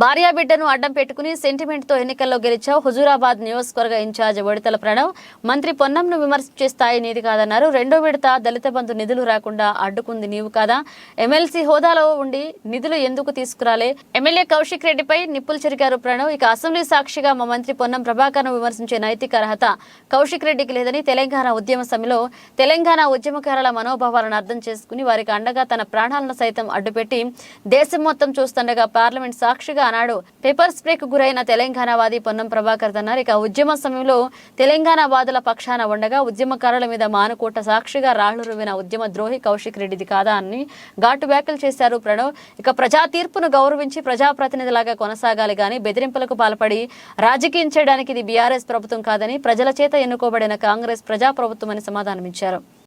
భార్యా బిడ్డను అడ్డం పెట్టుకుని సెంటిమెంట్తో ఎన్నికల్లో గెలిచావు. హుజూరాబాద్ నియోజకవర్గ ఇన్ఛార్జ్ వడితల ప్రణవ్. మంత్రి పొన్నంను విమర్శించే స్థాయి నీది కాదన్నారు. రెండో విడత దళిత బంధు నిధులు రాకుండా అడ్డుకుంది నీవు కాదా. ఎమ్మెల్సీ హోదాలో ఉండి నిధులు ఎందుకు తీసుకురాలే? ఎమ్మెల్యే కౌశిక్ రెడ్డిపై నిప్పులు చెరిగారు ప్రణవ్. ఇక అసెంబ్లీ సాక్షిగా మా మంత్రి పొన్నం ప్రభాకర్ను విమర్శించే నైతిక అర్హత కౌశిక్ రెడ్డికి లేదని తెలంగాణ ఉద్యమ సభలో తెలంగాణ ఉద్యమకారుల మనోభావాలను అర్థం చేసుకుని వారికి అండగా తన ప్రాణాలను సైతం అడ్డుపెట్టి దేశం మొత్తం చూస్తుండగా పార్లమెంట్ సాక్షిగా ఆనాడు పేపర్ స్ప్రేకు గురైన తెలంగాణ వాది పొన్నం ప్రభాకర్ అన్నారు ఇక ఉద్యమ సమయంలో తెలంగాణ వాదుల పక్షాన ఉండగా ఉద్యమకారుల మీద మానుకోట సాక్షిగా రాళ్ళు రువిన ఉద్యమ ద్రోహి కౌశిక్ రెడ్డిది కాదా అని ఘాటు వ్యాఖ్యలు చేశారు ప్రణవ్. ఇక ప్రజా తీర్పును గౌరవించి ప్రజాప్రతినిధిలాగా కొనసాగాలి గాని బెదిరింపులకు పాల్పడి రాజకీయం చేయడానికి ఇది బీఆర్ఎస్ ప్రభుత్వం కాదని ప్రజల చేత ఎన్నుకోబడిన కాంగ్రెస్ ప్రజా ప్రభుత్వం అని సమాధానమిచ్చారు.